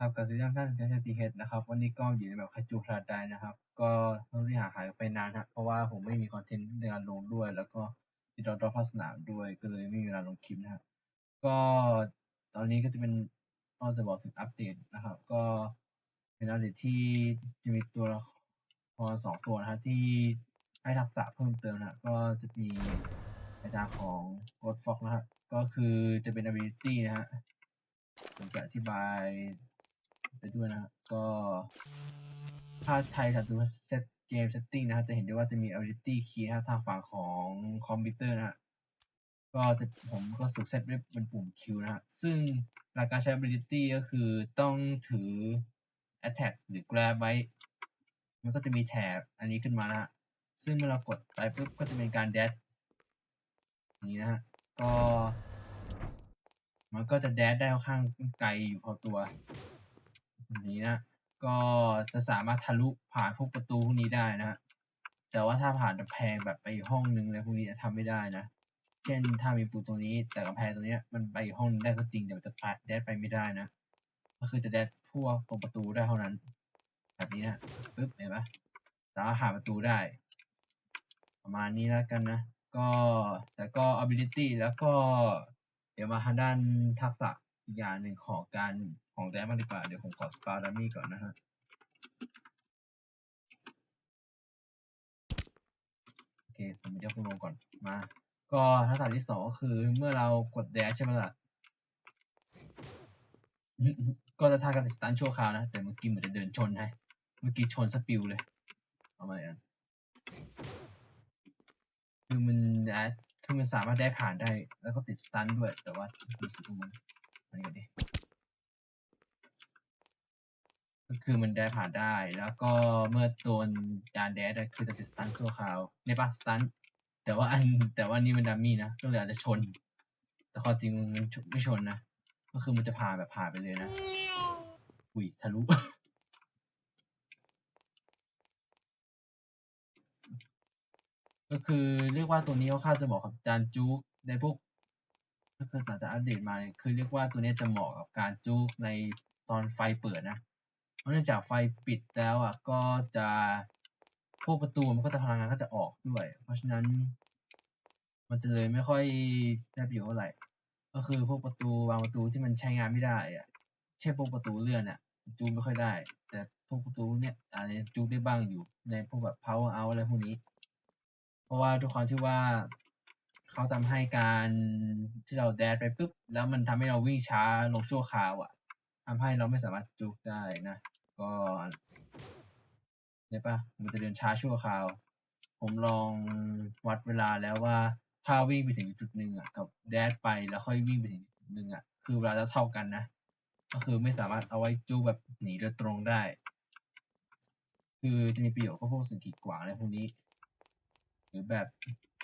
ครับกับซีซั่นท่านแคชตีเฮดนะครับ วันนี้ก็อยู่ในแบบคาจูพลาดายนะครับ ก็ต้องที่หาหายไปนานฮะเพราะว่าผมไม่มีคอนเทนต์ในการลงด้วย แล้วก็ติดต่อรอบภาคสนามด้วยก็เลยไม่มีเวลาลงคลิปนะครับก็ตอนนี้ก็จะเป็นก็จะบอกถึงอัปเดตนะครับ ก็เป็นอัปเดตที่จะมีตัวละครสองตัวนะฮะที่ให้ทักษะเพิ่มเติมนะก็จะมีในทางของ g o d f o x นะฮะก็คือจะเป็น ability นะฮะผมจะอธิบาย ไปด้วยนะครับก็ถ้าไทยถัดดูเซตเกมเซตติ้งนะครับจะเห็นได้ว่าจะมี ability key นะครับทางฝั่งของคอมพิวเตอร์นะฮะก็จะผมก็สุกเซตไว้เป็นปุ่ม Q นะฮะซึ่งหลักการใช้ ability ก็คือต้องถือ attack หรือ grab ไว้ มันก็จะมีแถบอันนี้ขึ้นมานะฮะซึ่งเมื่อเรากดไปปุ๊บก็จะเป็นการ dash นี้นะฮะก็ มันก็จะแดดได้ค่อนข้างไกลอยู่พอตัว แบบนี้นะ ก็จะสามารถทะลุผ่านพวกประตูพวกนี้ได้นะฮะแต่ว่าถ้าผ่านกำแพงแบบไปอีกห้องนึงอะไรพวกนี้จะทำไม่ได้นะ เช่นถ้ามีประตูตรงนี้ แต่กำแพงตรงนี้มันไปอีกห้องนึงได้ก็จริงแต่มันจะแดดไปไม่ได้นะ ก็คือจะแดดพวกตรงประตูได้เท่านั้น แบบนี้นะปึ๊บเห็นปะสามารถผ่าประตูได้ ประมาณนี้แล้วกันนะก็แต่ก็ ability แล้วก็เดี๋ยวมาทางด้านทักษะอีกอย่างหนึ่งของการ ของแดนมางดีกว่า เดี๋ยวผมขอสปาดัมมี่ก่อนนะฮะโอเคผมจะคุณลงก่อนมา ก็ทักษะที่สองก็คือเมื่อเรากดแดชใช่ไหมล่ะก็จะทากันสตันชั่วคราวนะ แต่เมื่อกี้เหมือนจะเดินชนให้เมื่อกี้ชนสปิวเลย เอามาอะคือมันแดคือมันสามารถได้ผ่านได้ แล้วก็ติดสตันด้วย แต่ว่ารู้สึกว่ามันอะไรกันดิ ก็คือมันได้ผ่านได้ แล้วก็เมื่อโดนการแดดอะคือจะติดสตันชั่วคราวในปะสตันแต่ว่าอันแต่ว่านี่มันดัมมี่นะก็เลยอาจจะชน แต่ความจริงมันไม่ชนนะก็คือมันจะผ่านแบบผ่านไปเลยนะอุ้ยทะลุก็คือเรียกว่าตัวนี้เขาคาดจะเหมาะกับการจุกในพวกถ้าเกิดหลังจากอัปเดตมาเนี่ยคือเรียกว่าตัวนี้จะเหมาะกับการจุกในตอนไฟเปิดนะ เพราะเนื่องจากไฟปิดแล้วอะก็จะพวกประตูมันก็จะพลังงานก็จะออกด้วย เพราะฉะนั้น มันจะเลยไม่ค่อยได้ประโยชน์เท่าไหร่ก็คือพวกประตูบางประตูที่มันใช้งานไม่ได้อะเช่นพวกประตูเลื่อนอะจูนไม่ค่อยได้ แต่พวกประตูเนี่ยอาจจะจูนได้บ้างอยู่ในพวกแบบ power out อะไรพวกนี้ เพราะว่าด้วยความที่ว่าเขาทำให้การที่เราแดดไปปุ๊บแล้วมันทำให้เราวิ่งช้าลงชั่วคราวอะทำให้เราไม่สามารถจุกได้นะ ก็เนี่ยปะมันจะเดินช้าชั่วคราว ผมลองวัดเวลาแล้วว่า ถ้าวิ่งไปถึงจุดหนึ่งอะกับแดดไปแล้วค่อยวิ่งไปถึงจุดหนึ่งอะ คือเวลาจะเท่ากันนะ ก็คือไม่สามารถเอาไว้จูแบบหนีโดยตรงได้ คือจะมีประโยชน์กับพวกสิ่งขีดขวางอะไรพวกนี้ หรือแบบ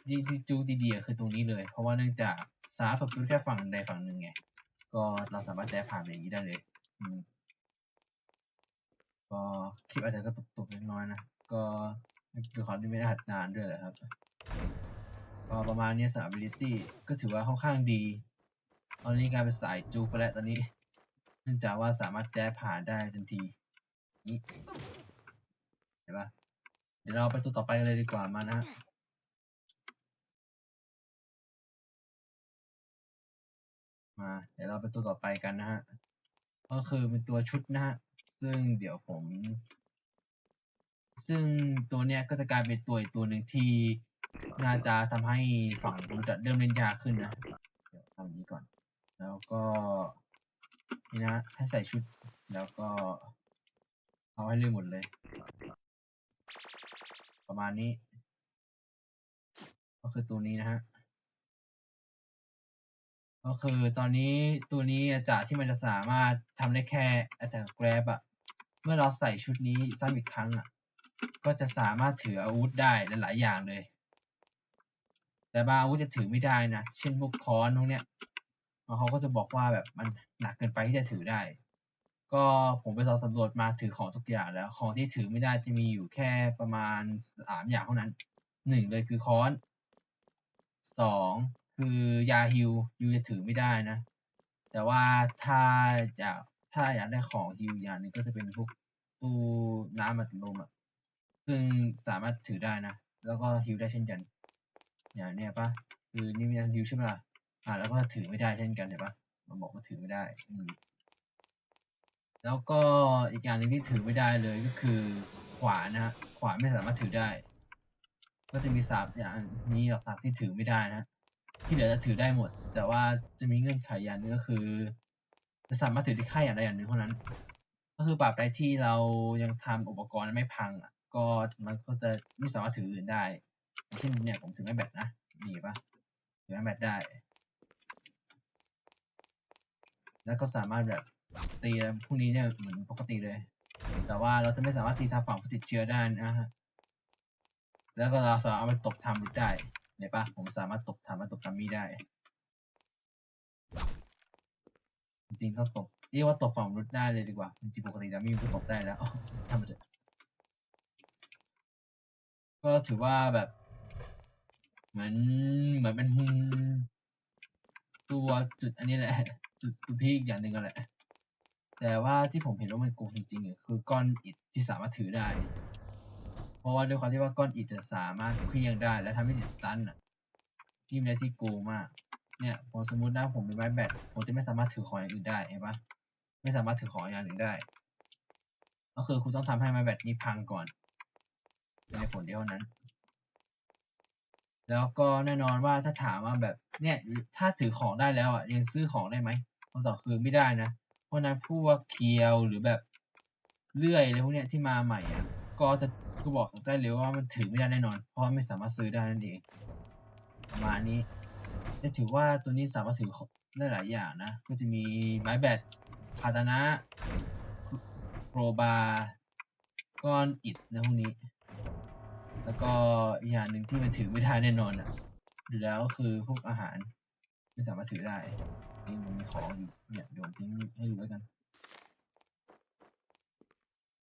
ที่ที่จูดีๆคือตรงนี้เลย เพราะว่าเนื่องจากสาฝึกรู้แค่ฝั่งใดฝั่งหนึ่งไง ก็เราสามารถแดดผ่านอย่างนี้ได้เลย อืม ก็คลิปอาจจะกระตุกๆเล็กน้อยนะ ก็คือความที่ไม่ได้หัดนานด้วยแหละครับก็ประมาณนี้สำหรับ ability ก็ถือว่าค่อนข้างดี ตอนนี้กลายเป็นสายจูไปแล้วตอนนี้ เนื่องจากว่าสามารถแก้ผ่านได้ทันที นี่เห็นปะเดี๋ยวเราไปตัวต่อไปกันเลยดีกว่ามานะฮะมา เดี๋ยวเราไปตัวต่อไปกันนะฮะ ก็คือเป็นตัวชุดนะฮะ ซึ่งเดี๋ยวผม ซึ่งตัวเนี้ยก็จะกลายเป็นตัวอีกตัวหนึ่งที่น่าจะทำให้ฝั่งรูดเริ่มเล่นยากขึ้นนะ เดี๋ยวทำอย่างนี้ก่อน แล้วก็นี่นะให้ใส่ชุด แล้วก็ เอาให้เลื่อกหมดเลย ประมาณนี้ ก็คือตัวนี้นะฮะ ก็คือตอนนี้ตัวนี้จากที่มันจะสามารถทำได้แค่ attack grab อะเมื่อเราใส่ชุดนี้ซ้ำอีกครั้งอะก็จะสามารถถืออาวุธได้หลายๆอย่างเลย แต่บางอาวุธจะถือไม่ได้นะ เช่นพวกค้อนพวกเนี้ยเขาก็จะบอกว่าแบบมันหนักเกินไปที่จะถือได้ ก็ผมไปลองสำรวจมาถือของทุกอย่างแล้ว ของที่ถือไม่ได้จะมีอยู่แค่ประมาณสามอย่างเท่านั้นหนึ่งเลยคือค้อนสอง คือยาฮิวยูจะถือไม่ได้นะ แต่ว่าถ้าอยากถ้าอยากได้ของฮิวอย่างหนึงก็จะเป็นพวกตู้น้ำอัดลมอะซึ่งสามารถถือได้นะ แล้วก็ฮิวได้เช่นกัน อย่างเนี้ยปะคือนี่มีฮิวใช่ไหมล่ะอ่าแล้วก็ถือไม่ได้เช่นกันเห็นปะมันบอกว่าถือไม่ได้อืมแล้วก็อีกอย่างหนึ่งที่ถือไม่ได้เลยก็คือขวานนะฮะขวานไม่สามารถถือได้ ก็จะมีสามอย่างนี้หลักๆที่ถือไม่ได้นะ ที่เหลือจะถือได้หมด แต่ว่าจะมีเงื่อนไขอย่างหนึงก็คือ จะสามารถถือได้แค่อย่างใดอย่างหนึ่งเท่านั้น ก็คือปรับใดที่เรายังทำอุปกรณ์ไม่พังอะ ก็มันก็จะไม่สามารถถืออื่นได้เช่นเนี่ยผมถือไม้แบตนะนี่ปะถือไม้แบตได้ แล้วก็สามารถแบบตีอะไรพวกนี้เนี่ยเหมือนปกติเลย แต่ว่าเราจะไม่สามารถตีทางฝั่งผู้ติดเชื้อได้นะฮะแล้วก็เราสามารถเอาไปตบทำได้ เห็นปะผมสามารถตบทำมาตบทำมีได้ จริงๆก็ตบเรียกว่าตบฝั่งมนุษย์ได้เลยดีกว่า จริงๆปกติดัมมี่ก็ตบได้แล้วทำไปเถอะก็ถือว่าแบบ เหมือนเหมือนเป็นตัวจุดอันนี้แหละ จุดจุดพีคอย่างหนึ่งก็แหละ แต่ว่าที่ผมเห็นว่ามันโกงจริงๆอะคือก้อนอิฐที่สามารถถือได้ เพราะว่าด้วยความที่ว่าก้อนอิฐจะสามารถเคลี้ยงได้ และทำให้อิฐสตันอะที่มันได้ที่โกงมาก เนี่ยพอสมมตินะผมมีไม้แบตผมจะไม่สามารถถือของอย่างอื่นได้เห็นปะไม่สามารถถือของอย่างอื่นได้ ก็คือคุณต้องทำให้ไม้แบตนี้พังก่อนในผลเดียวนั้น แล้วก็แน่นอนว่าถ้าถามว่าแบบเนี่ยถ้าถือของได้แล้วอะยังซื้อของได้ไหมคำตอบคือไม่ได้นะ เพราะฉะนั้นพวกเคียวหรือแบบเลื่อยอะไรพวกเนี้ยที่มาใหม่อะ ก็จะก็บอกได้เลยว่ามันถือไม่ได้แน่นอน เพราะไม่สามารถซื้อได้นั่นเองประมาณนี้ จะถือว่าตัวนี้สามารถถือได้หลายอย่างนะ ก็จะมีไม้แบตคาตนะโครบาร์ก้อนอิฐนะพวกนี้ แล้วก็อีกอย่างหนึ่งที่มันถือไม่ได้แน่นอนอะอยู่แล้วก็คือพวกอาหารไม่สามารถถือได้นี่มันมีของอยู่เนี่ยเดี๋ยวผมทิ้งให้ดูแล้วกัน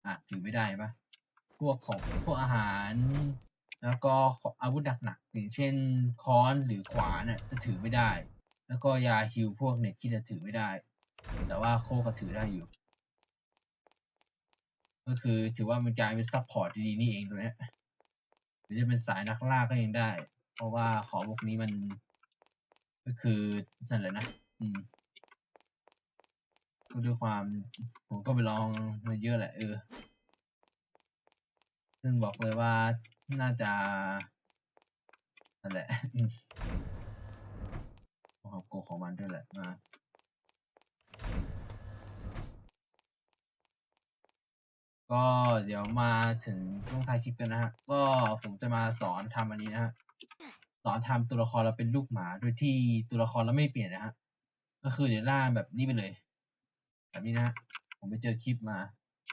อะถือไม่ได้ปะ พวกของพวกอาหาร แล้วก็อาวุธหนักๆอย่างเช่นค้อนหรือขวานน่ะจะถือไม่ได้ แล้วก็ยาฮิวพวกเนี่ยที่จะถือไม่ได้ แต่ว่าโคก็ถือได้อยู่ ก็คือถือว่ามันกลายเป็นซัพพอร์ตดีๆนี่เองตัวเนี้ยหรือจะเป็นสายนักล่าก็ยังได้ เพราะว่าของพวกนี้มันก็คือนั่นแหละนะ อืมก็ด้วยความผมก็ไปลองมาเยอะแหละเออ ซึ่งบอกเลยว่าน่าจะนั่นแหละอืมความโกของมันด้วยแหละมาก็เดี๋ยวมาถึงช่วงท้ายคลิปกันนะฮะ ก็ผมจะมาสอนทำอันนี้นะฮะ สอนทำตัวละครเราเป็นลูกหมา โดยที่ตัวละครเราไม่เปลี่ยนนะฮะ ก็คือเดนร่างแบบนี้ไปเลย แบบนี้นะฮะ ผมไปเจอคลิปมา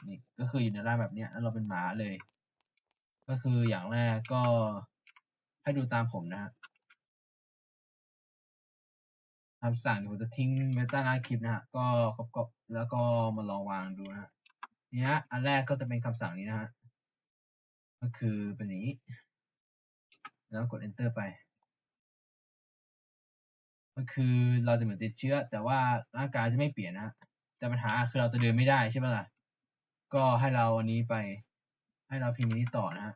นี่ก็คืออยู่ในร่างแบบเนี้ยแล้วเราเป็นหมาเลย ก็คืออย่างแรกก็ให้ดูตามผมนะฮะคำสั่งผมจะทิ้งไว้ใต้หน้าคลิปนะฮะก็ก็ก็แล้วก็มาลองวางดูนะฮะนี่ฮะอันแรกก็จะเป็นคำสั่งนี้นะฮะก็คือเป็นอย่างนี้ แล้วกด enter ไป ก็คือเราจะเหมือนติดเชื้อ แต่ว่าร่างกายจะไม่เปลี่ยนนะฮะแต่ปัญหาคือเราจะเดินไม่ได้ใช่ไหมล่ะก็ให้เราอันนี้ไป ให้เราพิมพ์นี้ต่อนะฮะ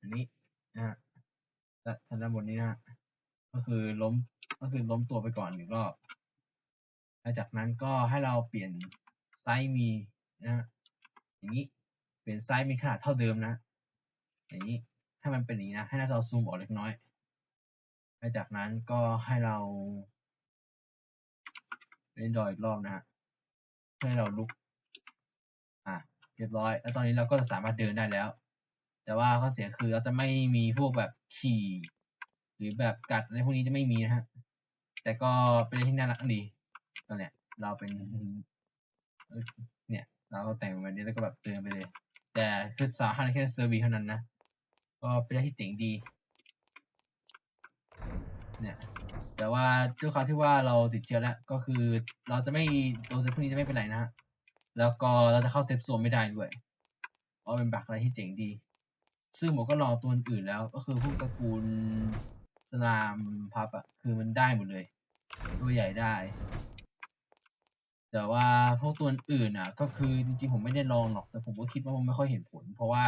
อันนี้นะฮะและทางด้านบนนี้นะฮะก็คือล้มก็คือล้มตัวไปก่อนหนึ่งรอบหลังจากนั้นก็ให้เราเปลี่ยนไซส์มีนะฮะอย่างนี้เปลี่ยนไซส์มีขนาดเท่าเดิมนะ อย่างนี้ให้มันเป็นอย่างนี้นะ ให้เราซูมออกเล็กน้อยหลังจากนั้นก็ให้เราเล่นดอยอีกรอบนะฮะให้เราลุก เรียบร้อย แล้วตอนนี้เราก็จะสามารถเดินได้แล้ว แต่ว่าข้อเสียคือเราจะไม่มีพวกแบบขี่ หรือแบบกัดอะไรพวกนี้จะไม่มีนะฮะ แต่ก็เป็นอะไรที่น่ารักดีตอนเนี้ยเราเป็นเนี่ย เราก็แต่งแบบนี้แล้วก็แบบเดินไปเลย แต่คือสามารถแค่เซอร์วีเท่านั้นนะ ก็เป็นอะไรที่เจ๋งดี เนี่ยแต่ว่าด้วยความที่ว่าเราติดเชื้อแล้ว ก็คือเราจะไม่ตัวพวกนี้จะไม่เป็นไรนะฮะ แล้วก็เราจะเข้าเซฟโซนไม่ได้ด้วยเพราะเป็นบักอะไรที่เจ๋งดี ซึ่งผมก็ลองตัวอื่นแล้ว ก็คือพวกตระกูลสลามพับอะคือมันได้หมดเลย ตัวใหญ่ได้ แต่ว่าพวกตัวอื่นอะ ก็คือจริงๆผมไม่ได้ลองหรอกแต่ผมก็คิดว่ามันไม่ค่อยเห็นผล เพราะว่า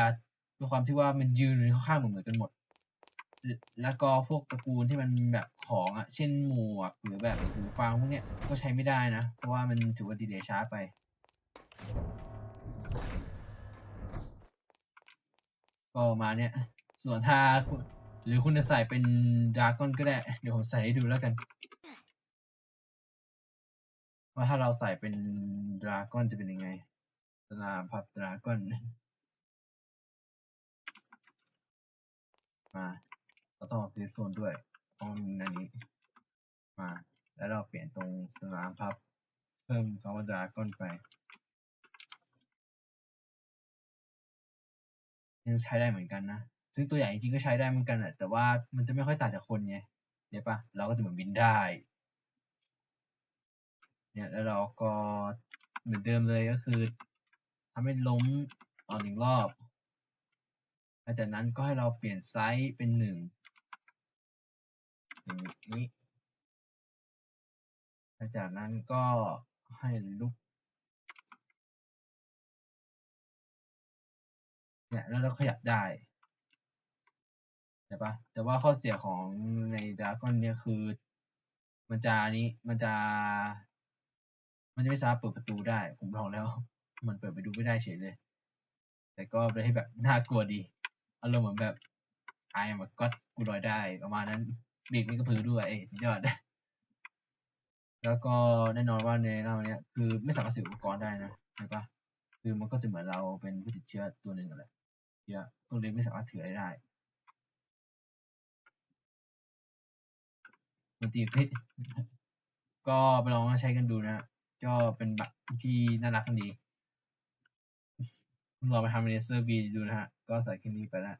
ด้วยความที่ว่ามันยืนค่อนข้างเหมือนกันหมด แล้วก็พวกตระกูลที่มันแบบของอะ เช่นหมวกหรือแบบหูฟังพวกเนี้ยก็ใช้ไม่ได้นะ เพราะว่ามันถือว่าดีเลย์ช้าไป ก็มาเนี้ยส่วนถ้าหรือคุณจะใส่เป็นดราก้อนก็ได้ เดี๋ยวผมใส่ให้ดูแล้วกันว่าถ้าเราใส่เป็นดราก้อนจะเป็นยังไงสนามพับดราก้อน มาเราต้องเซฟโซนด้วยต้องมีอันนี้ มา แล้วเราเปลี่ยนตรงสนามพับ เพิ่มคำว่าดราก้อนไป ยังใช้ได้เหมือนกันนะ ซึ่งตัวอย่างจริงๆก็ใช้ได้เหมือนกันแหละแต่ว่ามันจะไม่ค่อยต่างจากคนไงเดี๋ยวปะเราก็จะเหมือนบินได้ เนี่ยแล้วเราก็เหมือนเดิมเลยก็คือทำให้ล้มต่อหนึ่งรอบหลังจากนั้นก็ให้เราเปลี่ยนไซส์เป็นหนึ่งอย่างนี้หลังจากนั้นก็ให้ลุก เนี่ยแล้วเราขยับได้ใช่ปะแต่ว่าข้อเสียของในดราก้อนเนี่ยคือ มันจะนี้มันจะ มันจะไม่สามารถเปิดประตูได้ ผมลองแล้ว มันเปิดไปดูไม่ได้เฉยเลย แต่ก็เป็นให้แบบน่ากลัวดีอารมณ์เหมือนแบบไอ้มาก็กูลอยได้ประมาณนั้นเบรกไม่กระพือด้วยเอ้ยสุดยอด แล้วก็แน่นอนว่าในหน้าวันเนี้ยคือไม่สามารถถืออุปกรณ์ได้นะใช่ปะคือมันก็จะเหมือนเราเป็นผู้ติดเชื้อตัวหนึ่งแหละ เชื้อก็เลยไม่สามารถถืออะไรได้ดนตรีเพชรก็ไปลองใช้กันดูนะก็เป็นบัตรที่น่ารักกันดีลองไปทำเรเซอร์บีดูนะฮะ ก็ใส่คลิปนี้ไปแล้ว